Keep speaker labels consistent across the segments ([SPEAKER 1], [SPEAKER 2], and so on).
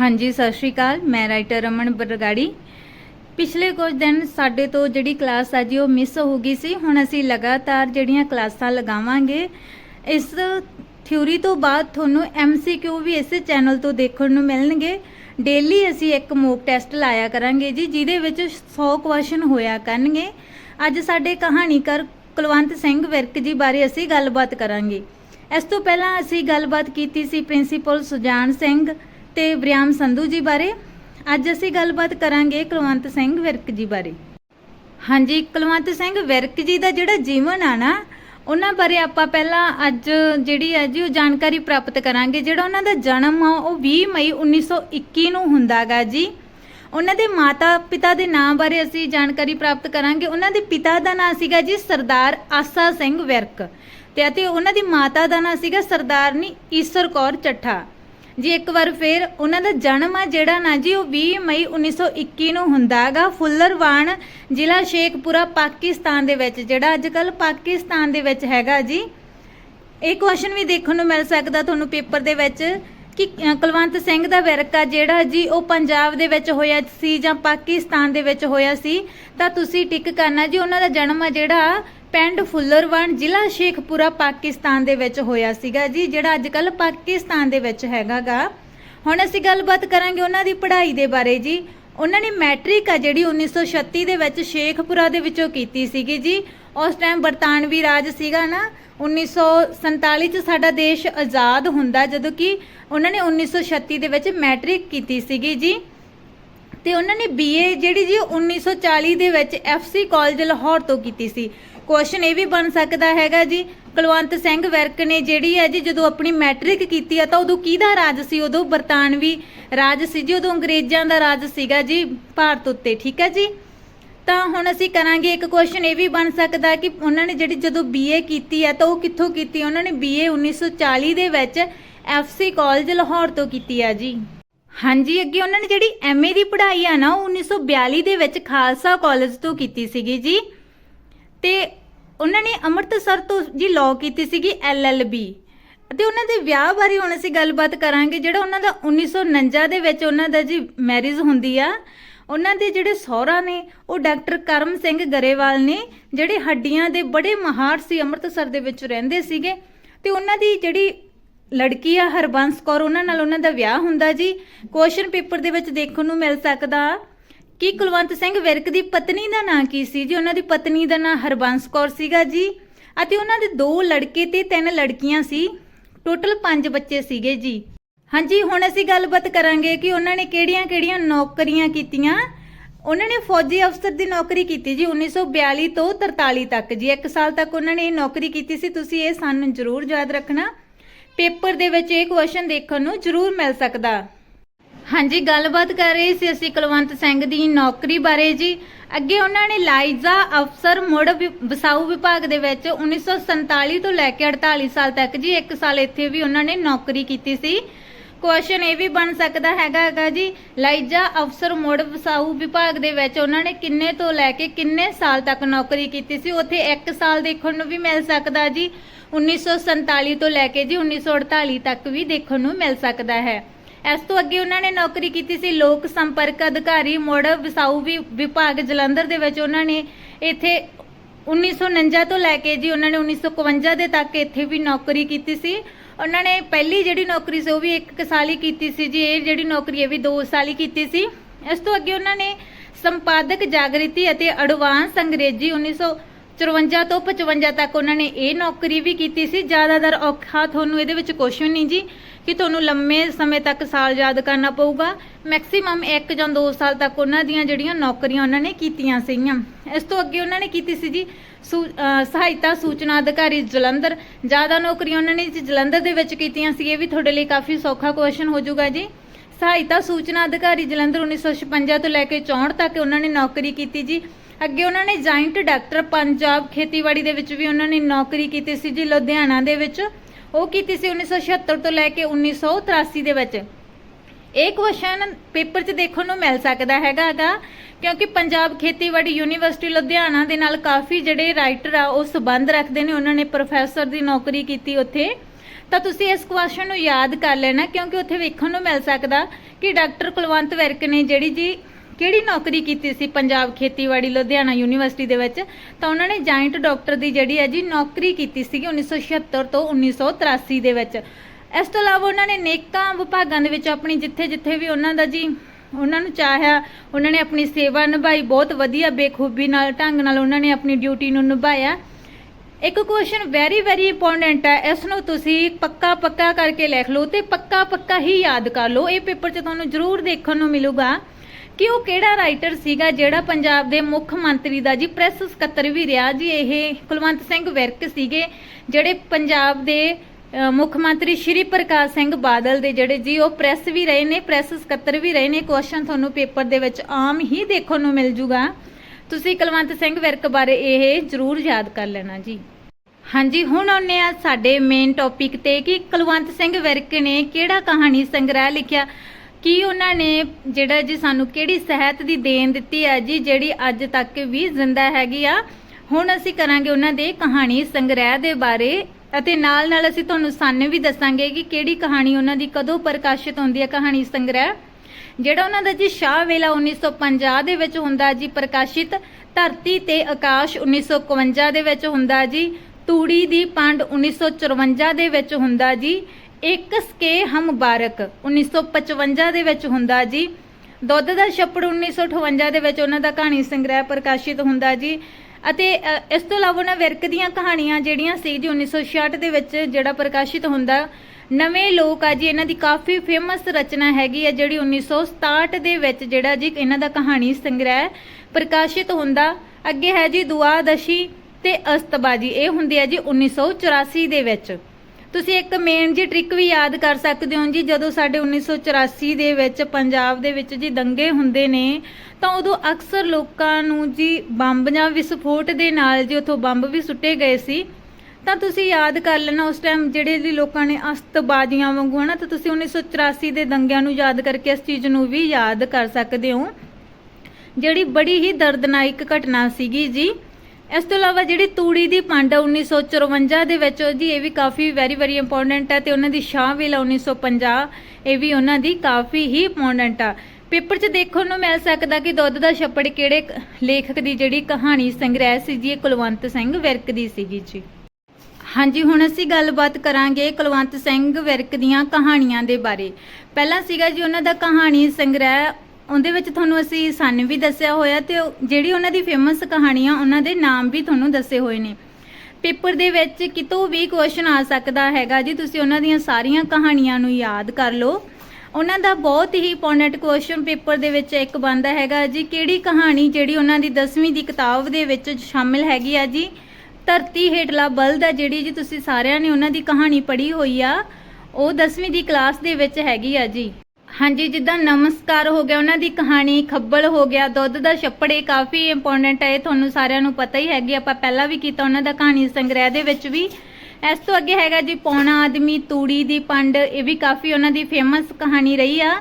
[SPEAKER 1] ਹਾਂਜੀ, ਸਤਿ ਸ਼੍ਰੀ ਅਕਾਲ। ਮੈਂ ਰਾਈਟਰ ਰਮਨ ਬਰਗਾੜੀ। ਪਿਛਲੇ ਕੁਝ ਦਿਨ ਸਾਡੇ ਤੋਂ ਜਿਹੜੀ ਕਲਾਸ ਆ ਜੀ, ਉਹ ਮਿਸ ਹੋ ਗਈ ਸੀ। ਹੁਣ ਅਸੀਂ ਲਗਾਤਾਰ ਜਿਹੜੀਆਂ ਕਲਾਸਾਂ ਲਗਾਵਾਂਗੇ, ਇਸ ਥਿਊਰੀ ਤੋਂ ਬਾਅਦ ਤੁਹਾਨੂੰ ਐਮਸੀਕਿਊ ਵੀ ਇਸੇ ਚੈਨਲ ਤੋਂ ਦੇਖਣ ਨੂੰ ਮਿਲਣਗੇ। ਡੇਲੀ ਅਸੀਂ ਇੱਕ ਮੋਕ ਟੈਸਟ ਲਾਇਆ ਕਰਾਂਗੇ ਜੀ, ਜਿਹਦੇ ਵਿੱਚ 100 ਕੁਐਸਚਨ ਹੋਇਆ ਕਰਨਗੇ। ਅੱਜ ਸਾਡੇ ਕਹਾਣੀਕਾਰ ਕੁਲਵੰਤ ਸਿੰਘ ਵਿਰਕ ਜੀ ਬਾਰੇ ਅਸੀਂ ਗੱਲਬਾਤ ਕਰਾਂਗੇ। ਇਸ ਤੋਂ ਪਹਿਲਾਂ ਅਸੀਂ ਗੱਲਬਾਤ ਕੀਤੀ ਸੀ ਪ੍ਰਿੰਸੀਪਲ ਸੁਜਾਨ ਸਿੰਘ ਤੇ ਬ੍ਰਿਆਮ ਸੰਧੂ ਜੀ ਬਾਰੇ। ਅੱਜ ਅਸੀਂ ਗੱਲਬਾਤ ਕਰਾਂਗੇ ਕੁਲਵੰਤ ਸਿੰਘ ਵਿਰਕ ਜੀ ਬਾਰੇ। ਹਾਂਜੀ, ਕੁਲਵੰਤ ਸਿੰਘ ਵਿਰਕ ਜੀ ਦਾ ਜਿਹੜਾ ਜੀਵਨ ਆ ਨਾ, ਉਹਨਾਂ ਬਾਰੇ ਆਪਾਂ ਪਹਿਲਾਂ ਅੱਜ ਜਿਹੜੀ ਹੈ ਜੀ ਉਹ ਜਾਣਕਾਰੀ ਪ੍ਰਾਪਤ ਕਰਾਂਗੇ। ਜਿਹੜਾ ਉਹਨਾਂ ਦਾ ਜਨਮ ਆ, ਉਹ 20 ਮਈ 1921 ਨੂੰ ਹੁੰਦਾਗਾ ਜੀ। ਉਹਨਾਂ ਦੇ ਮਾਤਾ ਪਿਤਾ ਦੇ ਨਾਮ ਬਾਰੇ ਅਸੀਂ ਜਾਣਕਾਰੀ ਪ੍ਰਾਪਤ ਕਰਾਂਗੇ। ਉਹਨਾਂ ਦੇ ਪਿਤਾ ਦਾ ਨਾਮ ਸੀਗਾ ਜੀ ਸਰਦਾਰ ਆਸਾ ਸਿੰਘ ਵਿਰਕ ਤੇ ਅਤੇ ਉਹਨਾਂ ਦੀ ਮਾਤਾ ਦਾ ਨਾਮ ਸੀਗਾ ਸਰਦਾਰਨੀ ਈਸਰ ਕੌਰ ਚੱਠਾ। ਜੀ ਇੱਕ ਵਾਰ ਫੇਰ ਉਹਨਾਂ ਦਾ ਜਨਮ ਆ ਜਿਹੜਾ ਨਾ ਜੀ, ਉਹ 20 ਮਈ 1921 ਨੂੰ ਹੁੰਦਾ ਹੈਗਾ ਫੁੱਲਰਵਾਨ ਜ਼ਿਲ੍ਹਾ ਸ਼ੇਖਪੁਰਾ, ਪਾਕਿਸਤਾਨ ਦੇ ਵਿੱਚ, ਜਿਹੜਾ ਅੱਜ ਕੱਲ ਪਾਕਿਸਤਾਨ ਦੇ ਵਿੱਚ ਹੈਗਾ ਜੀ। ਇਹ ਕੁਐਸਚਨ ਵੀ ਦੇਖਣ ਨੂੰ ਮਿਲ ਸਕਦਾ ਤੁਹਾਨੂੰ ਪੇਪਰ ਦੇ ਵਿੱਚ ਕਿ ਕੁਲਵੰਤ ਸਿੰਘ ਦਾ ਵਿਰਕਾ ਜਿਹੜਾ ਜੀ, ਉਹ ਪੰਜਾਬ ਦੇ ਵਿੱਚ ਹੋਇਆ ਸੀ ਜਾਂ ਪਾਕਿਸਤਾਨ ਦੇ ਵਿੱਚ ਹੋਇਆ ਸੀ। ਤਾਂ ਤੁਸੀਂ ਟਿਕ ਕਰਨਾ ਜੀ, ਉਹਨਾਂ ਦਾ ਜਨਮ ਆ ਜਿਹੜਾ ਪਿੰਡ ਫੁੱਲਰਵਨ ਜ਼ਿਲ੍ਹਾ ਸ਼ੇਖਪੁਰਾ, ਪਾਕਿਸਤਾਨ ਦੇ ਵਿੱਚ ਹੋਇਆ ਸੀਗਾ ਜੀ, ਜਿਹੜਾ ਅੱਜ ਕੱਲ ਪਾਕਿਸਤਾਨ ਦੇ ਵਿੱਚ ਹੈਗਾਗਾ। ਹੁਣ ਅਸੀਂ ਗੱਲਬਾਤ ਕਰਾਂਗੇ ਉਹਨਾਂ ਦੀ ਪੜ੍ਹਾਈ ਦੇ ਬਾਰੇ ਜੀ। ਉਹਨਾਂ ਨੇ ਮੈਟ੍ਰਿਕ ਆ ਜਿਹੜੀ 1936 ਦੇ ਵਿੱਚ ਸ਼ੇਖਪੁਰਾ ਦੇ ਵਿੱਚੋਂ ਕੀਤੀ ਸੀਗੀ ਜੀ। ਉਸ ਟਾਈਮ ਬਰਤਾਨਵੀ ਰਾਜ ਸੀਗਾ ਨਾ 1947 ਚ ਸਾਡਾ ਦੇਸ਼ ਆਜ਼ਾਦ ਹੁੰਦਾ ਜਦੋਂ ਕਿ ਉਹਨਾਂ ਨੇ 1936 ਦੇ ਵਿੱਚ ਮੈਟ੍ਰਿਕ ਕੀਤੀ ਸੀਗੀ ਜੀ। ਤੇ ਉਹਨਾਂ ਨੇ ਬੀਏ ਜਿਹੜੀ ਜੀ 1940 ਦੇ ਵਿੱਚ ਐਫਸੀ ਕਾਲਜ ਲਾਹੌਰ ਤੋਂ ਕੀਤੀ ਸੀ। ਕੁਐਸਚਨ ਇਹ ਵੀ ਬਣ ਸਕਦਾ ਹੈਗਾ ਜੀ, ਕੁਲਵੰਤ ਸਿੰਘ ਵਿਰਕ ਨੇ ਜਿਹੜੀ ਹੈ ਜੀ, ਜਦੋਂ ਆਪਣੀ ਮੈਟ੍ਰਿਕ ਕੀਤੀ ਆ, ਤਾਂ ਉਦੋਂ ਕਿਹਦਾ ਰਾਜ ਸੀ? ਉਦੋਂ ਬਰਤਾਨਵੀ ਰਾਜ ਸੀ ਜੀ, ਉਦੋਂ ਅੰਗਰੇਜ਼ਾਂ ਦਾ ਰਾਜ ਸੀਗਾ ਜੀ, ਭਾਰਤ ਉੱਤੇ, ਠੀਕ ਹੈ ਜੀ? ਤਾਂ ਹੁਣ ਅਸੀਂ ਕਰਾਂਗੇ ਇੱਕ ਕੁਐਸਚਨ, ਇਹ ਵੀ ਬਣ ਸਕਦਾ ਕਿ ਉਹਨਾਂ ਨੇ ਜਿਹੜੀ ਜਦੋਂ ਬੀਏ ਕੀਤੀ ਆ, ਤਾਂ ਉਹ ਕਿੱਥੋਂ ਕੀਤੀ? ਉਹਨਾਂ ਨੇ ਬੀਏ 1940 ਦੇ ਵਿੱਚ ਐਫਸੀ ਕਾਲਜ ਲਾਹੌਰ ਤੋਂ ਕੀਤੀ ਆ ਜੀ। ਹਾਂਜੀ, ਅੱਗੇ ਉਹਨਾਂ ਨੇ ਜਿਹੜੀ ਐਮਏ ਦੀ ਪੜ੍ਹਾਈ ਆ ਨਾ, ਉਹ 1942 ਦੇ ਵਿੱਚ ਖਾਲਸਾ ਕਾਲਜ ਤੋਂ ਕੀਤੀ ਸੀਗੀ ਜੀ। ਤੇ ਉਹਨਾਂ ਨੇ ਅੰਮ੍ਰਿਤਸਰ ਤੋਂ ਜੀ ਲਾਅ ਕੀਤੀ ਸੀਗੀ ਐਲਐਲਬੀ ਅਤੇ ਉਹਨਾਂ ਦੇ ਵਿਆਹ ਬਾਰੇ ਹੁਣ ਅਸੀਂ ਗੱਲਬਾਤ ਕਰਾਂਗੇ, ਜਿਹੜਾ ਉਹਨਾਂ ਦਾ 1949 ਦੇ ਵਿੱਚ ਉਹਨਾਂ ਦਾ ਜੀ ਮੈਰਿਜ ਹੁੰਦੀ ਆ। ਉਹਨਾਂ ਦੇ ਜਿਹੜੇ ਸਹੁਰਾ ਨੇ, ਉਹ ਡਾਕਟਰ ਕਰਮ ਸਿੰਘ ਗਰੇਵਾਲ ਨੇ, ਜਿਹੜੇ ਹੱਡੀਆਂ ਦੇ ਬੜੇ ਮਹਾਰ ਸੀ ਅੰਮ੍ਰਿਤਸਰ ਦੇ ਵਿੱਚ ਰਹਿੰਦੇ ਸੀਗੇ। ਤੇ ਉਹਨਾਂ ਦੀ ਜਿਹੜੀ ਲੜਕੀ ਆ ਹਰਬੰਸ ਕੌਰ, ਉਹਨਾਂ ਨਾਲ ਉਹਨਾਂ ਦਾ ਵਿਆਹ ਹੁੰਦਾ ਜੀ। ਕੁਐਸਚਨ ਪੇਪਰ ਦੇ ਵਿੱਚ ਦੇਖਣ ਨੂੰ ਮਿਲ ਸਕਦਾ। ਕਿ ਕੁਲਵੰਤ ਸਿੰਘ ਵਿਰਕ ਦੀ ਪਤਨੀ ਦਾ ਨਾਂ ਕੀ ਸੀ? ਜੀ, ਉਹਨਾਂ ਦੀ ਪਤਨੀ ਦਾ ਨਾਂ ਹਰਬੰਸ ਕੌਰ ਸੀਗਾ ਜੀ ਅਤੇ ਉਹਨਾਂ ਦੇ ਦੋ ਲੜਕੇ ਤੇ ਤਿੰਨ ਲੜਕੀਆਂ ਸੀ। ਟੋਟਲ 5 ਬੱਚੇ ਸੀਗੇ ਜੀ। ਹਾਂਜੀ, ਹੁਣ ਅਸੀਂ ਗੱਲਬਾਤ ਕਰਾਂਗੇ ਕਿ ਉਹਨਾਂ ਨੇ ਕਿਹੜੀਆਂ-ਕਿਹੜੀਆਂ ਨੌਕਰੀਆਂ ਕੀਤੀਆਂ। ਉਹਨਾਂ ਨੇ ਫੌਜੀ ਅਫਸਰ ਦੀ ਨੌਕਰੀ ਕੀਤੀ ਜੀ 1942 ਤੋਂ 43 ਤੱਕ ਜੀ। 1 ਸਾਲ ਤੱਕ ਉਹਨਾਂ ਨੇ ਇਹ ਨੌਕਰੀ ਕੀਤੀ ਸੀ। ਤੁਸੀਂ ਇਹ ਸਾਨੂੰ ਜ਼ਰੂਰ ਯਾਦ ਰੱਖਣਾ। ਪੇਪਰ ਦੇ ਵਿੱਚ ਇਹ ਕੁਐਸਚਨ ਦੇਖਣ ਨੂੰ ਜ਼ਰੂਰ ਮਿਲ ਸਕਦਾ। ਹਾਂਜੀ, ਗੱਲਬਾਤ ਕਰ ਰਹੇ ਸੀ ਅਸੀਂ ਕੁਲਵੰਤ ਸਿੰਘ ਦੀ ਨੌਕਰੀ ਬਾਰੇ ਜੀ। ਅੱਗੇ ਉਹਨਾਂ ਨੇ ਲਾਈਜ਼ਾ ਅਫਸਰ ਮੁੜ ਵਿ- ਵਸਾਊ ਵਿਭਾਗ ਦੇ ਵਿੱਚ 1947 ਤੋਂ ਲੈ ਕੇ 48 ਸਾਲ ਤੱਕ ਜੀ 1 ਸਾਲ ਇੱਥੇ ਵੀ ਉਹਨਾਂ ਨੇ ਨੌਕਰੀ ਕੀਤੀ ਸੀ। ਕੁਐਸਚਨ ਇਹ ਵੀ ਬਣ ਸਕਦਾ ਹੈਗਾ ਹੈਗਾ ਜੀ ਲਾਈਜ਼ਾ ਅਫਸਰ ਮੁੜ ਵਸਾਊ ਵਿਭਾਗ ਦੇ ਵਿੱਚ ਉਹਨਾਂ ਨੇ ਕਿੰਨੇ ਤੋਂ ਲੈ ਕੇ ਕਿੰਨੇ ਸਾਲ ਤੱਕ ਨੌਕਰੀ ਕੀਤੀ ਸੀ? ਉੱਥੇ 1 ਸਾਲ ਦੇਖਣ ਨੂੰ ਵੀ ਮਿਲ ਸਕਦਾ ਜੀ। 1947 ਤੋਂ ਲੈ ਕੇ ਜੀ 1948 ਤੱਕ ਵੀ ਦੇਖਣ ਨੂੰ ਮਿਲ ਸਕਦਾ ਹੈ। ਇਸ ਤੋਂ ਅੱਗੇ ਉਹਨਾਂ ਨੇ ਨੌਕਰੀ ਕੀਤੀ ਸੀ ਲੋਕ ਸੰਪਰਕ ਅਧਿਕਾਰੀ, ਮੁੜ ਵਸਾਊ ਵੀ ਵਿਭਾਗ ਜਲੰਧਰ ਦੇ ਵਿੱਚ ਉਹਨਾਂ ਨੇ ਇੱਥੇ 1949 ਤੋਂ ਲੈ ਕੇ ਜੀ ਉਹਨਾਂ ਨੇ 1951 ਦੇ ਤੱਕ ਇੱਥੇ ਵੀ ਨੌਕਰੀ ਕੀਤੀ ਸੀ। ਉਹਨਾਂ ਨੇ ਪਹਿਲੀ ਜਿਹੜੀ ਨੌਕਰੀ ਸੀ ਉਹ ਵੀ ਇੱਕ ਸਾਲ ਹੀ ਕੀਤੀ ਸੀ ਜੀ, ਇਹ ਜਿਹੜੀ ਨੌਕਰੀ ਇਹ ਵੀ 2 ਸਾਲ ਹੀ ਕੀਤੀ ਸੀ। ਇਸ ਤੋਂ ਅੱਗੇ ਉਹਨਾਂ ਨੇ ਸੰਪਾਦਕ ਜਾਗ੍ਰਿਤੀ ਅਤੇ ਐਡਵਾਂਸ ਅੰਗਰੇਜ਼ੀ 1954 ਤੋਂ 55 ਤੱਕ ਉਹਨਾਂ ਨੇ ਇਹ ਨੌਕਰੀ ਵੀ ਕੀਤੀ ਸੀ। ਜ਼ਿਆਦਾਤਰ ਔਖਾ ਤੁਹਾਨੂੰ ਇਹਦੇ ਵਿੱਚ ਕੁਛ ਨਹੀਂ ਜੀ, ਕਿ ਤੁਹਾਨੂੰ ਲੰਮੇ ਸਮੇਂ ਤੱਕ ਸਾਲ ਯਾਦ ਕਰਨਾ ਪਊਗਾ। ਮੈਕਸਿਮਮ 1 ਜਾਂ 2 ਸਾਲ ਤੱਕ ਉਹਨਾਂ ਦੀਆਂ ਜਿਹੜੀਆਂ ਨੌਕਰੀਆਂ ਉਹਨਾਂ ਨੇ ਕੀਤੀਆਂ ਸੀਗੀਆਂ। ਇਸ ਤੋਂ ਅੱਗੇ ਉਹਨਾਂ ਨੇ ਕੀਤੀ ਸੀ ਜੀ ਸੂ- ਸਹਾਇਤਾ ਸੂਚਨਾ ਅਧਿਕਾਰੀ ਜਲੰਧਰ। ਜ਼ਿਆਦਾ ਨੌਕਰੀਆਂ ਉਹਨਾਂ ਨੇ ਜੀ ਜਲੰਧਰ ਦੇ ਵਿੱਚ ਕੀਤੀਆਂ ਸੀ। ਇਹ ਵੀ ਤੁਹਾਡੇ ਲਈ ਕਾਫੀ ਸੌਖਾ ਕੁਐਸਚਨ ਹੋ ਜਾਊਗਾ ਜੀ। ਸਹਾਇਤਾ ਸੂਚਨਾ ਅਧਿਕਾਰੀ ਜਲੰਧਰ 1956 ਤੋਂ ਲੈ ਕੇ 64 ਤੱਕ ਉਹਨਾਂ ਨੇ ਨੌਕਰੀ ਕੀਤੀ ਜੀ। ਅੱਗੇ ਉਹਨਾਂ ਨੇ ਜਾਇੰਟ ਡਾਕਟਰ ਪੰਜਾਬ ਖੇਤੀਬਾੜੀ ਦੇ ਵਿੱਚ ਵੀ ਉਹਨਾਂ ਨੇ ਨੌਕਰੀ ਕੀਤੀ ਸੀ ਜੀ ਲੁਧਿਆਣਾ ਦੇ ਵਿੱਚ। ਉਹ ਕੀਤੀ ਸੀ 1976 ਤੋਂ ਲੈ ਕੇ 1983 ਦੇ ਵਿੱਚ। ਇਹ ਕੁਐਸਚਨ ਪੇਪਰ 'ਚ ਦੇਖਣ ਨੂੰ ਮਿਲ ਸਕਦਾ ਹੈਗਾ ਹੈਗਾ ਕਿਉਂਕਿ ਪੰਜਾਬ ਖੇਤੀਬਾੜੀ ਯੂਨੀਵਰਸਿਟੀ ਲੁਧਿਆਣਾ ਦੇ ਨਾਲ ਕਾਫੀ ਜਿਹੜੇ ਰਾਈਟਰ ਆ, ਉਹ ਸਬੰਧ ਰੱਖਦੇ ਨੇ, ਉਹਨਾਂ ਨੇ ਪ੍ਰੋਫੈਸਰ ਦੀ ਨੌਕਰੀ ਕੀਤੀ ਉੱਥੇ। ਤਾਂ ਤੁਸੀਂ ਇਸ ਕੁਐਸਚਨ ਨੂੰ ਯਾਦ ਕਰ ਲੈਣਾ, ਕਿਉਂਕਿ ਉੱਥੇ ਵੇਖਣ ਨੂੰ ਮਿਲ ਸਕਦਾ ਕਿ ਡਾਕਟਰ ਕੁਲਵੰਤ ਵਿਰਕ ਨੇ ਜਿਹੜੀ ਜੀ ਕਿਹੜੀ ਨੌਕਰੀ ਕੀਤੀ ਸੀ? ਪੰਜਾਬ ਖੇਤੀਬਾੜੀ ਲੁਧਿਆਣਾ ਯੂਨੀਵਰਸਿਟੀ ਦੇ ਵਿੱਚ। ਤਾਂ ਉਹਨਾਂ ਨੇ ਜਾਇੰਟ ਡਾਕਟਰ ਦੀ ਜਿਹੜੀ ਹੈ ਜੀ ਨੌਕਰੀ ਕੀਤੀ ਸੀ 1976 ਤੋਂ 1983 ਦੇ ਵਿੱਚ। ਇਸ ਤੋਂ ਇਲਾਵਾ ਉਹਨਾਂ ਨੇ ਨੇਕਾਂ ਵਿਭਾਗਾਂ ਦੇ ਵਿੱਚ ਆਪਣੀ ਜਿੱਥੇ ਜਿੱਥੇ ਵੀ ਉਹਨਾਂ ਦਾ ਜੀ ਉਹਨਾਂ ਨੂੰ ਚਾਹਿਆ, ਉਹਨਾਂ ਨੇ ਆਪਣੀ ਸੇਵਾ ਨਿਭਾਈ, ਬਹੁਤ ਵਧੀਆ ਬੇਖੂਬੀ ਨਾਲ, ਢੰਗ ਨਾਲ ਉਹਨਾਂ ਨੇ ਆਪਣੀ ਡਿਊਟੀ ਨੂੰ ਨਿਭਾਇਆ। ਇੱਕ ਕੁਐਸਚਨ ਵੈਰੀ ਵੈਰੀ ਇੰਪੋਰਟੈਂਟ ਹੈ, ਇਸ ਨੂੰ ਤੁਸੀਂ ਪੱਕਾ ਪੱਕਾ ਕਰਕੇ ਲਿਖ ਲਓ ਤੇ ਪੱਕਾ ਪੱਕਾ ਹੀ ਯਾਦ ਕਰ ਲਓ। ਇਹ ਪੇਪਰ 'ਚ ਤੁਹਾਨੂੰ ਜ਼ਰੂਰ ਦੇਖਣ ਨੂੰ ਮਿਲੂਗਾ। ਕਿ ਉਹ ਕਿਹੜਾ ਰਾਈਟਰ ਸੀਗਾ ਜਿਹੜਾ ਪੰਜਾਬ ਦੇ ਮੁੱਖ ਮੰਤਰੀ ਦਾ ਜੀ ਪ੍ਰੈਸ ਸਕੱਤਰ ਵੀ ਰਿਹਾ ਜੀ? ਇਹ ਕੁਲਵੰਤ ਸਿੰਘ ਵਿਰਕ ਸੀਗੇ ਜਿਹੜੇ ਪੰਜਾਬ ਦੇ ਮੁੱਖ ਮੰਤਰੀ ਸ਼੍ਰੀ ਪ੍ਰਕਾਸ਼ ਸਿੰਘ ਬਾਦਲ ਦੇ ਜਿਹੜੇ ਜੀ, ਉਹ ਪ੍ਰੈਸ ਵੀ ਰਹੇ ਨੇ ਪ੍ਰੈਸ ਸਕੱਤਰ ਵੀ ਰਹੇ ਨੇ। ਕੁਐਸਚਨ ਤੁਹਾਨੂੰ ਪੇਪਰ ਦੇ ਵਿੱਚ ਆਮ ਹੀ ਦੇਖਣ ਨੂੰ ਮਿਲ ਜੂਗਾ। ਤੁਸੀਂ ਕੁਲਵੰਤ ਸਿੰਘ ਵਿਰਕ ਬਾਰੇ ਇਹ ਜ਼ਰੂਰ ਯਾਦ ਕਰ ਲੈਣਾ ਜੀ। ਹਾਂਜੀ, ਹੁਣ ਆਉਂਦੇ ਆ ਸਾਡੇ ਮੇਨ ਟੌਪਿਕ ਤੇ ਕਿ ਕੁਲਵੰਤ ਸਿੰਘ ਵਿਰਕ ਨੇ ਕਿਹੜਾ ਕਹਾਣੀ ਸੰਗ੍ਰਹਿ ਲਿਖਿਆ? ਕੀ ਉਹਨਾਂ ਨੇ ਜਿਹੜਾ ਜੀ ਸਾਨੂੰ ਕਿਹੜੀ ਸਹਿਤ ਦੀ ਦੇਣ ਦਿੱਤੀ ਹੈ ਜੀ, ਜਿਹੜੀ ਅੱਜ ਤੱਕ ਵੀ ਜ਼ਿੰਦਾ ਹੈਗੀ ਆ? ਹੁਣ ਅਸੀਂ ਕਰਾਂਗੇ ਉਹਨਾਂ ਦੇ ਕਹਾਣੀ ਸੰਗ੍ਰਹਿ ਦੇ ਬਾਰੇ ਅਤੇ ਨਾਲ ਨਾਲ ਅਸੀਂ ਤੁਹਾਨੂੰ ਸਾਨੇ ਵੀ ਦੱਸਾਂਗੇ ਕਿ ਕਿਹੜੀ ਕਹਾਣੀ ਉਹਨਾਂ ਦੀ ਕਦੋਂ ਪ੍ਰਕਾਸ਼ਿਤ ਹੁੰਦੀ ਹੈ ਕਹਾਣੀ ਸੰਗ੍ਰਹਿ। ਜਿਹੜਾ ਉਹਨਾਂ ਦਾ ਜੀ ਸ਼ਾਹ ਵੇਲਾ 1950 ਦੇ ਵਿੱਚ ਹੁੰਦਾ ਜੀ, ਪ੍ਰਕਾਸ਼ਿਤ ਧਰਤੀ ਤੇ ਆਕਾਸ਼ 1951 ਦੇ ਵਿੱਚ ਹੁੰਦਾ ਜੀ, ਤੂੜੀ ਦੀ ਪੰਡ 1954 ਦੇ ਵਿੱਚ ਹੁੰਦਾ ਜੀ ਇੱਕ ਸਕੇ ਹਮ ਬਾਰਕ। 1955 ਦੇ ਵਿੱਚ ਹੁੰਦਾ ਜੀ। ਦੁੱਧ ਦਾ ਛੱਪੜ 1958 ਦੇ ਵਿੱਚ ਉਹਨਾਂ ਦਾ ਕਹਾਣੀ ਸੰਗ੍ਰਹਿ ਪ੍ਰਕਾਸ਼ਿਤ ਹੁੰਦਾ ਜੀ। ਅਤੇ ਇਸ ਤੋਂ ਇਲਾਵਾ ਉਹਨਾਂ ਵਿਰਕ ਦੀਆਂ ਕਹਾਣੀਆਂ ਜਿਹੜੀਆਂ ਸੀ ਜੀ 1966 ਦੇ ਵਿੱਚ ਜਿਹੜਾ ਪ੍ਰਕਾਸ਼ਿਤ ਹੁੰਦਾ। ਨਵੇਂ ਲੋਕ ਆ ਜੀ, ਇਹਨਾਂ ਦੀ ਕਾਫੀ ਫੇਮਸ ਰਚਨਾ ਹੈਗੀ ਹੈ ਜਿਹੜੀ 1967 ਦੇ ਵਿੱਚ ਜਿਹੜਾ ਜੀ ਇਹਨਾਂ ਦਾ ਕਹਾਣੀ ਸੰਗ੍ਰਹਿ ਪ੍ਰਕਾਸ਼ਿਤ ਹੁੰਦਾ। ਅੱਗੇ ਹੈ ਜੀ ਦੁਆਦਸ਼ੀ ਤੇ ਅਸਤਬਾਜੀ। ਇਹ ਹੁੰਦੀ ਹੈ ਜੀ 1984 ਦੇ ਵਿੱਚ। ਤੁਸੀਂ ਇੱਕ ਮੇਨ ਜੀ ਟ੍ਰਿਕ ਵੀ ਯਾਦ ਕਰ ਸਕਦੇ ਹੋ ਜੀ, ਜਦੋਂ ਸਾਡੇ 1984 ਦੇ ਵਿੱਚ ਪੰਜਾਬ ਦੇ ਵਿੱਚ ਜੀ ਦੰਗੇ ਹੁੰਦੇ ਨੇ, ਤਾਂ ਉਦੋਂ ਅਕਸਰ ਲੋਕਾਂ ਨੂੰ ਜੀ ਬੰਬ ਜਾਂ ਵਿਸਫੋਟ ਦੇ ਨਾਲ ਜੀ ਉਥੋਂ ਬੰਬ ਵੀ ਸੁੱਟੇ ਗਏ ਸੀ, ਤਾਂ ਤੁਸੀਂ ਯਾਦ ਕਰ ਲੈਣਾ ਉਸ ਟਾਈਮ ਜਿਹੜੇ ਵੀ ਲੋਕਾਂ ਨੇ ਅਸਤਬਾਜ਼ੀਆਂ ਵਾਂਗੂ, ਹਨਾ, ਤਾਂ ਤੁਸੀਂ 1984 ਦੇ ਦੰਗਿਆਂ ਨੂੰ ਯਾਦ ਕਰਕੇ ਇਸ ਚੀਜ਼ ਨੂੰ ਵੀ ਯਾਦ ਕਰ ਸਕਦੇ ਹੋ। ਜਿਹੜੀ ਬੜੀ ਹੀ ਦਰਦਨਾਇਕ ਘਟਨਾ ਸੀਗੀ ਜੀ ਇਸ ਤੋਂ ਇਲਾਵਾ ਜਿਹੜੀ ਤੂੜੀ ਦੀ ਪੰਡ ਆ 1954 ਦੇ ਵਿੱਚ ਜੀ, ਇਹ ਵੀ ਕਾਫੀ ਵੈਰੀ ਵੈਰੀ ਇੰਪੋਰਟੈਂਟ ਹੈ ਤੇ ਉਹਨਾਂ ਦੀ ਸ਼ਾਹ ਵੇਲਾ 1950 ਇਹ ਵੀ ਉਹਨਾਂ ਦੀ ਕਾਫੀ ਹੀ ਇੰਪੋਰਟੈਂਟ ਆ। ਪੇਪਰ 'ਚ ਦੇਖਣ ਨੂੰ ਮਿਲ ਸਕਦਾ ਕਿ ਦੁੱਧ ਦਾ ਛੱਪੜ ਕਿਹੜੇ ਲੇਖਕ ਦੀ ਜਿਹੜੀ ਕਹਾਣੀ ਸੰਗ੍ਰਹਿ ਸੀ ਜੀ, ਇਹ ਕੁਲਵੰਤ ਸਿੰਘ ਵਿਰਕ ਦੀ ਸੀਗੀ ਜੀ। ਹਾਂਜੀ, ਹੁਣ ਅਸੀਂ ਗੱਲਬਾਤ ਕਰਾਂਗੇ ਕੁਲਵੰਤ ਸਿੰਘ ਵਿਰਕ ਦੀਆਂ ਕਹਾਣੀਆਂ ਦੇ ਬਾਰੇ। ਪਹਿਲਾਂ ਸੀਗਾ ਜੀ, ਉਹਨਾਂ ਦਾ ਕਹਾਣੀ ਸੰਗ੍ਰਹਿ ਉਹਦੇ ਵਿੱਚ ਤੁਹਾਨੂੰ ਅਸੀਂ ਸਨ ਵੀ ਦੱਸਿਆ ਹੋਇਆ ਤੇ ਉਹ- ਜਿਹੜੀ ਉਹਨਾਂ ਦੀ ਫੇਮਸ ਕਹਾਣੀਆਂ, ਉਹਨਾਂ ਦੇ ਨਾਮ ਵੀ ਤੁਹਾਨੂੰ ਦੱਸੇ ਹੋਏ ਨੇ। ਪੇਪਰ ਦੇ ਵਿੱਚ ਕਿਤੋਂ ਵੀ ਕੁਐਸਚਨ ਆ ਸਕਦਾ ਹੈਗਾ ਜੀ, ਤੁਸੀਂ ਉਹਨਾਂ ਦੀਆਂ ਸਾਰੀਆਂ ਕਹਾਣੀਆਂ ਨੂੰ ਯਾਦ ਕਰ ਲਓ। ਉਹਨਾਂ ਦਾ ਬਹੁਤ ਹੀ ਇੰਪੋਰਟੈਂਟ ਕੁਐਸਚਨ ਪੇਪਰ ਦੇ ਵਿੱਚ ਇੱਕ ਬਣਦਾ ਹੈਗਾ ਜੀ, ਕਿਹੜੀ ਕਹਾਣੀ ਜਿਹੜੀ ਉਹਨਾਂ ਦੀ 10ਵੀਂ ਦੀ ਕਿਤਾਬ ਦੇ ਵਿੱਚ ਸ਼ਾਮਿਲ ਹੈਗੀ ਆ ਜੀ? ਧਰਤੀ ਹੇਠਲਾ ਬਲਦ ਆ ਜਿਹੜੀ ਜੀ, ਤੁਸੀਂ ਸਾਰਿਆਂ ਨੇ ਉਹਨਾਂ ਦੀ ਕਹਾਣੀ ਪੜ੍ਹੀ ਹੋਈ ਆ, ਉਹ 10ਵੀਂ ਦੀ ਕਲਾਸ ਦੇ ਵਿੱਚ ਹੈਗੀ ਆ ਜੀ। ਹਾਂਜੀ, ਜਿੱਦਾਂ ਨਮਸਕਾਰ ਹੋ ਗਿਆ, ਉਹਨਾਂ ਦੀ ਕਹਾਣੀ ਖੱਬਲ ਹੋ ਗਿਆ, ਦੁੱਧ ਦਾ ਛੱਪੜ ਇਹ ਕਾਫੀ ਇੰਪੋਰਟੈਂਟ ਹੈ, ਇਹ ਤੁਹਾਨੂੰ ਸਾਰਿਆਂ ਨੂੰ ਪਤਾ ਹੀ ਹੈਗੀ, ਆਪਾਂ ਪਹਿਲਾਂ ਵੀ ਕੀਤਾ ਉਹਨਾਂ ਦਾ ਕਹਾਣੀ ਸੰਗ੍ਰਹਿ ਦੇ ਵਿੱਚ ਵੀ। ਇਸ ਤੋਂ ਅੱਗੇ ਹੈਗਾ ਜੀ, ਪੌਣਾ ਆਦਮੀ, ਤੂੜੀ ਦੀ ਪੰਡ, ਇਹ ਵੀ ਕਾਫੀ ਉਹਨਾਂ ਦੀ ਫੇਮਸ ਕਹਾਣੀ ਰਹੀ ਆ।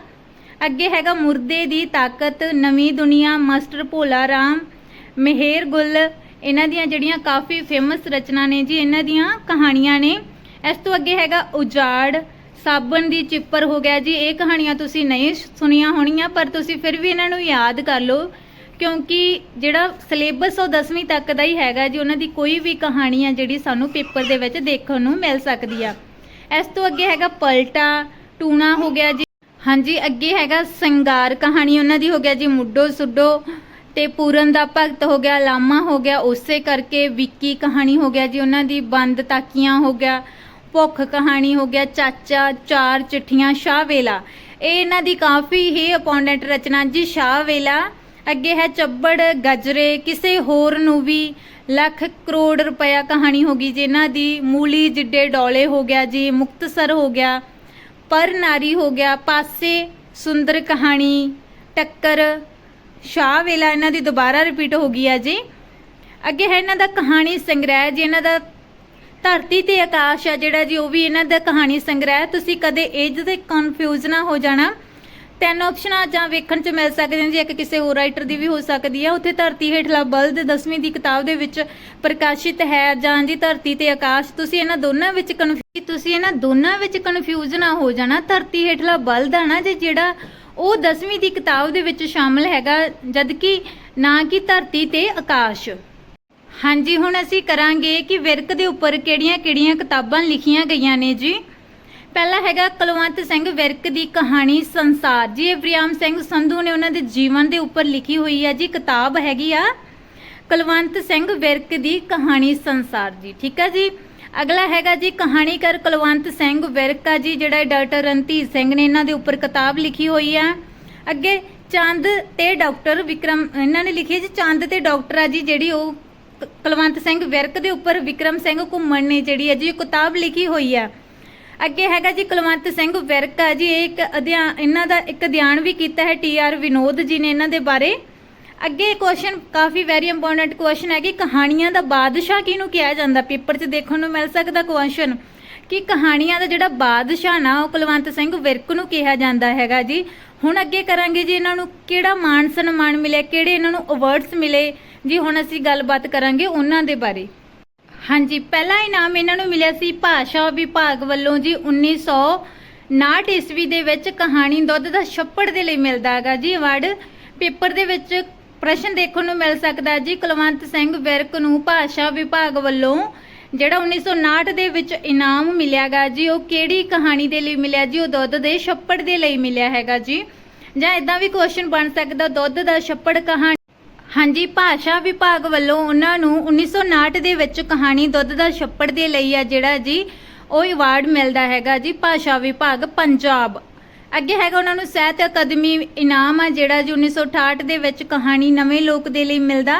[SPEAKER 1] ਅੱਗੇ ਹੈਗਾ ਮੁਰਦੇ ਦੀ ਤਾਕਤ, ਨਵੀਂ ਦੁਨੀਆ, ਮਾਸਟਰ ਭੋਲਾ ਰਾਮ, ਮਿਹਰ ਗੁੱਲ, ਇਹਨਾਂ ਦੀਆਂ ਜਿਹੜੀਆਂ ਕਾਫੀ ਫੇਮਸ ਰਚਨਾ ਨੇ ਜੀ, ਇਹਨਾਂ ਦੀਆਂ ਕਹਾਣੀਆਂ ਨੇ। ਇਸ ਤੋਂ ਅੱਗੇ ਹੈਗਾ ਉਜਾੜ ਸਾਬਣ ਦੀ ਚਿੱਪਰ ਹੋ ਗਿਆ ਜੀ, ਇਹ ਕਹਾਣੀਆਂ ਤੁਸੀਂ ਨਹੀਂ ਸੁਣੀਆਂ ਹੋਣੀਆਂ, ਪਰ ਤੁਸੀਂ ਫਿਰ ਵੀ ਇਹਨਾਂ ਨੂੰ ਯਾਦ ਕਰ ਲਓ, ਕਿਉਂਕਿ ਜਿਹੜਾ ਸਿਲੇਬਸ ਉਹ 10ਵੀਂ ਤੱਕ ਦਾ ਹੀ ਹੈਗਾ ਜੀ, ਉਹਨਾਂ ਦੀ ਕੋਈ ਵੀ ਕਹਾਣੀ ਆ ਜਿਹੜੀ ਸਾਨੂੰ ਪੇਪਰ ਦੇ ਵਿੱਚ ਦੇਖਣ ਨੂੰ ਮਿਲ ਸਕਦੀ ਆ। ਇਸ ਤੋਂ ਅੱਗੇ ਹੈਗਾ ਪਲਟਾ, ਟੂਣਾ ਹੋ ਗਿਆ ਜੀ। ਹਾਂਜੀ, ਅੱਗੇ ਹੈਗਾ ਸਿੰਗਾਰ ਕਹਾਣੀ, ਉਹਨਾਂ ਦੀ ਹੋ ਗਿਆ ਜੀ, ਮੁੱਢੋ ਸੁੱਡੋ ਤੇ ਪੂਰਨ ਦਾ ਭਗਤ ਹੋ ਗਿਆ, ਲਾਮਾ ਹੋ ਗਿਆ, ਉਸੇ ਕਰਕੇ ਵਿੱਕੀ ਕਹਾਣੀ ਹੋ ਗਿਆ ਜੀ, ਉਹਨਾਂ ਦੀ ਬੰਦ ਤਾਕੀਆਂ ਹੋ ਗਿਆ ਭੁੱਖ ਕਹਾਣੀ ਹੋ ਗਿਆ, ਚਾਚਾ, ਚਾਰ ਚਿੱਠੀਆਂ, ਸ਼ਾਹ ਵੇਲਾ। ਇਹ ਇਹਨਾਂ ਦੀ ਕਾਫੀ ਹੀ ਇੰਪੋਰਟੈਂਟ ਰਚਨਾ ਜੀ, ਸ਼ਾਹ ਵੇਲਾ। ਅੱਗੇ ਹੈ ਚੱਬੜ, ਗਜਰੇ, ਕਿਸੇ ਹੋਰ ਨੂੰ ਵੀ ਲੱਖ ਕਰੋੜ ਰੁਪਇਆ ਕਹਾਣੀ ਹੋ ਗਈ ਜੀ। ਇਹਨਾਂ ਦੀ ਮੂਲੀ ਜਿੱਡੇ ਡੋਲੇ ਹੋ ਗਿਆ ਜੀ, ਮੁਕਤਸਰ ਹੋ ਗਿਆ, ਪਰ ਨਾਰੀ ਹੋ ਗਿਆ, ਪਾਸੇ ਸੁੰਦਰ ਕਹਾਣੀ, ਟੱਕਰ। ਸ਼ਾਹ ਵੇਲਾ ਇਹਨਾਂ ਦੀ ਦੁਬਾਰਾ ਰਿਪੀਟ ਹੋ ਗਈ ਹੈ ਜੀ। ਅੱਗੇ ਹੈ ਇਹਨਾਂ ਦਾ ਕਹਾਣੀ ਸੰਗ੍ਰਹਿ ਜੀ, ਇਹਨਾਂ ਦਾ ਧਰਤੀ ਤੇ ਆਕਾਸ਼ ਆ ਜਿਹੜਾ ਜੀ, ਉਹ ਵੀ ਇਹਨਾਂ ਦਾ ਕਹਾਣੀ ਸੰਗ੍ਰਹਿ ਤੁਸੀਂ ਕਦੇ ਇਹ 'ਤੇ ਕਨਫਿਊਜ਼ ਨਾ ਹੋ ਜਾਣਾ। ਤਿੰਨ ਆਪਸ਼ਨਾਂ ਜਾਂ ਵੇਖਣ ਚ ਮਿਲ ਸਕਦੀਆਂ ਜੀ, ਇੱਕ ਕਿਸੇ ਹੋਰ ਰਾਈਟਰ ਦੀ ਵੀ ਹੋ ਸਕਦੀ ਹੈ ਉੱਥੇ ਧਰਤੀ ਹੇਠਲਾ ਬਲਦ 10ਵੀਂ ਦੀ ਕਿਤਾਬ ਦੇ ਵਿੱਚ ਪ੍ਰਕਾਸ਼ਿਤ ਹੈ ਜਾਂ ਜੀ, ਧਰਤੀ ਤੇ ਆਕਾਸ਼। ਤੁਸੀਂ ਇਹਨਾਂ ਦੋਨਾਂ ਵਿੱਚ ਕਨਫਿਊਜ਼ ਤੁਸੀਂ ਇਹਨਾਂ ਦੋਨਾਂ ਵਿੱਚ ਕਨਫਿਊਜ਼ ਨਾ ਹੋ ਜਾਣਾ। ਧਰਤੀ ਹੇਠਲਾ ਬਲਦ ਆ ਨਾ ਜੀ, ਜਿਹੜਾ ਉਹ 10ਵੀਂ ਦੀ ਕਿਤਾਬ ਦੇ ਵਿੱਚ ਸ਼ਾਮਲ ਹੈਗਾ, ਜਦਕਿ ਨਾ ਕਿ ਧਰਤੀ ਤੇ ਆਕਾਸ਼। ਹਾਂਜੀ, ਹੁਣ ਅਸੀਂ ਕਰਾਂਗੇ ਕਿ ਵਿਰਕ ਦੇ ਉੱਪਰ ਕਿਹੜੀਆਂ-ਕਿਹੜੀਆਂ ਕਿਤਾਬਾਂ ਲਿਖੀਆਂ ਗਈਆਂ ਨੇ ਜੀ। ਪਹਿਲਾ ਹੈਗਾ ਕੁਲਵੰਤ ਸਿੰਘ ਵਿਰਕ ਦੀ ਕਹਾਣੀ ਸੰਸਾਰ। ਜੀ ਇਹ ਪ੍ਰਿਆਮ ਸਿੰਘ ਸੰਧੂ ਨੇ ਉਹਨਾਂ ਦੇ ਜੀਵਨ ਦੇ ਉੱਪਰ ਲਿਖੀ ਹੋਈ ਹੈ ਜੀ ਕਿਤਾਬ ਹੈਗੀ ਆ ਕੁਲਵੰਤ ਸਿੰਘ ਵਿਰਕ ਦੀ ਕਹਾਣੀ ਸੰਸਾਰ ਜੀ, ਠੀਕ ਹੈ ਜੀ? ਅਗਲਾ ਹੈਗਾ ਜੀ ਕਹਾਣੀਕਾਰ ਕੁਲਵੰਤ ਸਿੰਘ ਵਿਰਕ ਆ ਜੀ, ਜਿਹੜਾ ਡਾਕਟਰ ਰਣਧੀਰ ਸਿੰਘ ਨੇ ਇਹਨਾਂ ਦੇ ਉੱਪਰ ਕਿਤਾਬ ਲਿਖੀ ਹੋਈ ਆ। ਅੱਗੇ ਚੰਦ ਤੇ ਡਾਕਟਰ ਵਿਕਰਮ, ਇਹਨਾਂ ਨੇ ਲਿਖੀ ਜੀ ਚੰਦ ਤੇ ਡਾਕਟਰ ਆ ਜੀ, ਜਿਹੜੀ ਉਹ ਕੁਲਵੰਤ ਸਿੰਘ ਵਿਰਕ ਦੇ ਉੱਪਰ ਵਿਕਰਮ ਸਿੰਘ ਘੁੰਮਣ ਨੇ ਜਿਹੜੀ ਹੈ ਜੀ ਉਹ ਕਿਤਾਬ ਲਿਖੀ ਹੋਈ ਆ। ਅੱਗੇ ਹੈਗਾ ਜੀ ਕੁਲਵੰਤ ਸਿੰਘ ਵਿਰਕ ਆ ਜੀ, ਇਹ ਇੱਕ ਅਧਿਆਨ ਇਹਨਾਂ ਦਾ ਇੱਕ ਅਧਿਐਨ ਵੀ ਕੀਤਾ ਹੈ ਟੀ ਆਰ ਵਿਨੋਦ ਜੀ ਨੇ ਇਹਨਾਂ ਦੇ ਬਾਰੇ। ਅੱਗੇ ਕੁਐਸਚਨ ਕਾਫੀ ਵੈਰੀ ਇੰਪੋਰਟੈਂਟ ਕੁਐਸਚਨ ਹੈ ਕਿ ਕਹਾਣੀਆਂ ਦਾ ਬਾਦਸ਼ਾਹ ਕਿਹਨੂੰ ਕਿਹਾ ਜਾਂਦਾ? ਪੇਪਰ 'ਚ ਦੇਖਣ ਨੂੰ ਮਿਲ ਸਕਦਾ ਕੁਐਸਚਨ ਕਿ ਕਹਾਣੀਆਂ ਦਾ ਜਿਹੜਾ ਬਾਦਸ਼ਾਹ ਨਾ, ਉਹ ਕੁਲਵੰਤ ਸਿੰਘ ਵਿਰਕ ਨੂੰ ਕਿਹਾ ਜਾਂਦਾ ਹੈਗਾ ਜੀ। ਹੁਣ ਅੱਗੇ ਕਰਾਂਗੇ ਜੀ ਇਹਨਾਂ ਨੂੰ ਕਿਹੜਾ ਮਾਣ ਸਨਮਾਨ ਮਿਲਿਆ, ਕਿਹੜੇ ਇਹਨਾਂ ਨੂੰ ਅਵਾਰਡਸ ਮਿਲੇ ਜੀ, ਹੁਣ ਅਸੀਂ ਗੱਲਬਾਤ ਕਰਾਂਗੇ ਉਹਨਾਂ ਦੇ ਬਾਰੇ। ਹਾਂਜੀ, ਪਹਿਲਾ ਇਨਾਮ ਇਹਨਾਂ ਨੂੰ ਮਿਲਿਆ ਸੀ ਭਾਸ਼ਾ ਵਿਭਾਗ ਵੱਲੋਂ ਜੀ 1959 ਈਸਵੀ ਦੇ ਵਿੱਚ ਕਹਾਣੀ ਦੁੱਧ ਦਾ ਛੱਪੜ ਦੇ ਲਈ ਮਿਲਦਾ ਹੈਗਾ ਜੀ ਅਵਾਰਡ ਪੇਪਰ ਦੇ ਵਿੱਚ ਪ੍ਰਸ਼ਨ ਦੇਖਣ ਨੂੰ ਮਿਲ ਸਕਦਾ ਜੀ, ਕੁਲਵੰਤ ਸਿੰਘ ਵਿਰਕ ਨੂੰ ਭਾਸ਼ਾ ਵਿਭਾਗ ਵੱਲੋਂ ਜਿਹੜਾ 1959 ਦੇ ਵਿੱਚ ਇਨਾਮ ਮਿਲਿਆਗਾ ਜੀ, ਉਹ ਕਿਹੜੀ ਕਹਾਣੀ ਦੇ ਲਈ ਮਿਲਿਆ ਜੀ, ਉਹ ਦੁੱਧ ਦੇ ਛੱਪੜ ਦੇ ਲਈ ਮਿਲਿਆ ਹੈਗਾ ਜੀ। ਜਾਂ ਇਦਾਂ ਵੀ ਕੁਐਸਚਨ ਬਣ ਸਕਦਾ, ਦੁੱਧ ਦਾ ਛੱਪੜ ਕਹਾਣੀ ਹਾਂਜੀ, ਭਾਸ਼ਾ ਵਿਭਾਗ ਵੱਲੋਂ ਉਹਨਾਂ ਨੂੰ 1959 ਦੇ ਵਿੱਚ ਕਹਾਣੀ ਦੁੱਧ ਦਾ ਛੱਪੜ ਦੇ ਲਈ ਆ ਜਿਹੜਾ ਜੀ, ਉਹ ਅਵਾਰਡ ਮਿਲਦਾ ਹੈਗਾ ਜੀ, ਭਾਸ਼ਾ ਵਿਭਾਗ ਪੰਜਾਬ। ਅੱਗੇ ਹੈਗਾ ਉਹਨਾਂ ਨੂੰ ਸਾਹਿਤ ਅਕਾਦਮੀ ਇਨਾਮ ਆ ਜਿਹੜਾ ਜੀ 1968 ਦੇ ਵਿੱਚ ਕਹਾਣੀ ਨਵੇਂ ਲੋਕ ਦੇ ਲਈ ਮਿਲਦਾ।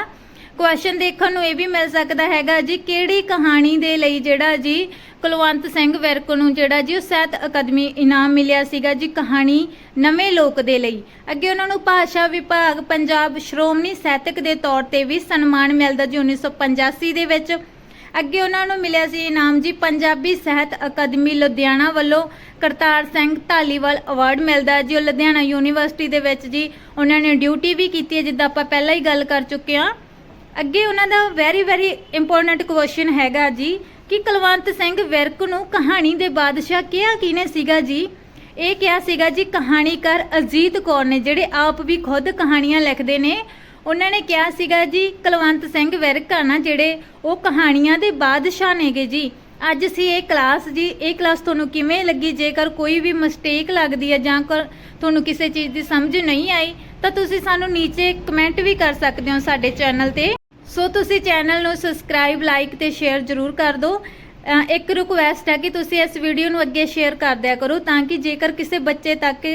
[SPEAKER 1] ਕੁਐਸਚਨ ਦੇਖਣ ਨੂੰ ਇਹ ਵੀ ਮਿਲ ਸਕਦਾ ਹੈਗਾ ਜੀ, ਕਿਹੜੀ ਕਹਾਣੀ ਦੇ ਲਈ ਜਿਹੜਾ ਜੀ ਕੁਲਵੰਤ ਸਿੰਘ ਵਿਰਕ ਨੂੰ ਜਿਹੜਾ ਜੀ ਉਹ ਸਾਹਿਤ ਅਕਾਦਮੀ ਇਨਾਮ ਮਿਲਿਆ ਸੀਗਾ ਜੀ ਕਹਾਣੀ ਨਵੇਂ ਲੋਕ ਦੇ ਲਈ। ਅੱਗੇ ਉਹਨਾਂ ਨੂੰ ਭਾਸ਼ਾ ਵਿਭਾਗ ਪੰਜਾਬ ਸ਼੍ਰੋਮਣੀ ਸਾਹਿਤਕ ਦੇ ਤੌਰ ਤੇ ਵੀ ਸਨਮਾਨ ਮਿਲਦਾ ਜੀ 1985 ਦੇ ਵਿੱਚ। ਅੱਗੇ ਉਹਨਾਂ ਨੂੰ ਮਿਲਿਆ ਸੀ ਇਨਾਮ ਜੀ ਪੰਜਾਬੀ ਸਾਹਿਤ ਅਕਾਦਮੀ ਲੁਧਿਆਣਾ ਵੱਲੋਂ ਕਰਤਾਰ ਸਿੰਘ ਢਾਲੀਵਾਲ ਅਵਾਰਡ ਮਿਲਦਾ ਜੀ। ਉਹ ਲੁਧਿਆਣਾ ਯੂਨੀਵਰਸਿਟੀ ਦੇ ਵਿੱਚ ਜੀ ਉਹਨਾਂ ਨੇ ਡਿਊਟੀ ਵੀ ਕੀਤੀ ਹੈ, ਜਿੱਦਾਂ ਆਪਾਂ ਪਹਿਲਾਂ ਹੀ ਗੱਲ ਕਰ ਚੁੱਕੇ ਹਾਂ। ਅੱਗੇ ਉਹਨਾਂ ਦਾ ਵੈਰੀ ਵੈਰੀ ਇੰਪੋਰਟੈਂਟ ਕੁਐਸਚਨ ਹੈਗਾ ਜੀ ਕਿ ਕੁਲਵੰਤ ਸਿੰਘ ਵਿਰਕ ਨੂੰ ਕਹਾਣੀ ਦੇ ਬਾਦਸ਼ਾਹ ਕਿਹਾ ਕਿਨੇ ਸੀਗਾ ਜੀ? ਇਹ ਕਿਹਾ ਸੀਗਾ ਜੀ ਕਹਾਣੀਕਾਰ ਅਜੀਤ ਕੌਰ ਨੇ। ਜਿਹੜੇ ਆਪ ਵੀ ਖੁਦ ਕਹਾਣੀਆਂ ਲਿਖਦੇ ਨੇ, ਉਹਨਾਂ ਨੇ ਕਿਹਾ ਸੀਗਾ ਜੀ, ਕੁਲਵੰਤ ਸਿੰਘ ਵਿਰਕ ਆ ਨਾ ਜਿਹੜੇ ਉਹ ਕਹਾਣੀਆਂ ਦੇ ਬਾਦਸ਼ਾਹ ਨੇਗੇ ਜੀ। ਅੱਜ ਸੀ ਇਹ ਕਲਾਸ ਜੀ, ਇਹ ਕਲਾਸ ਤੁਹਾਨੂੰ ਕਿਵੇਂ ਲੱਗੀ? ਜੇਕਰ ਕੋਈ ਵੀ ਮਿਸਟੇਕ ਲੱਗਦੀ ਹੈ ਜਾਂ ਕਰ ਤੁਹਾਨੂੰ ਕਿਸੇ ਚੀਜ਼ ਦੀ ਸਮਝ ਨਹੀਂ ਆਈ, ਤਾਂ ਤੁਸੀਂ ਸਾਨੂੰ ਨੀਚੇ ਕਮੈਂਟ ਵੀ ਕਰ ਸਕਦੇ ਹੋ ਸਾਡੇ ਚੈਨਲ ਤੇ। ਸੋ ਤੁਸੀਂ ਚੈਨਲ ਨੂੰ ਸਬਸਕ੍ਰਾਈਬ ਲਾਈਕ ਤੇ ਸ਼ੇਅਰ ਜ਼ਰੂਰ ਕਰ ਦਿਓ। ਇੱਕ ਰਿਕੁਐਸਟ ਹੈ ਕਿ ਤੁਸੀਂ ਇਸ ਵੀਡੀਓ ਨੂੰ ਅੱਗੇ ਸ਼ੇਅਰ ਕਰ ਦਿਆ ਕਰੋ ਤਾਂ ਕਿ ਜੇਕਰ ਕਿਸੇ ਬੱਚੇ ਤੱਕ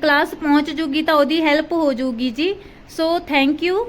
[SPEAKER 1] ਕਲਾਸ ਪਹੁੰਚ ਜੂਗੀ ਤਾਂ ਉਹਦੀ ਹੈਲਪ ਹੋ ਜੂਗੀ ਜੀ। So thank you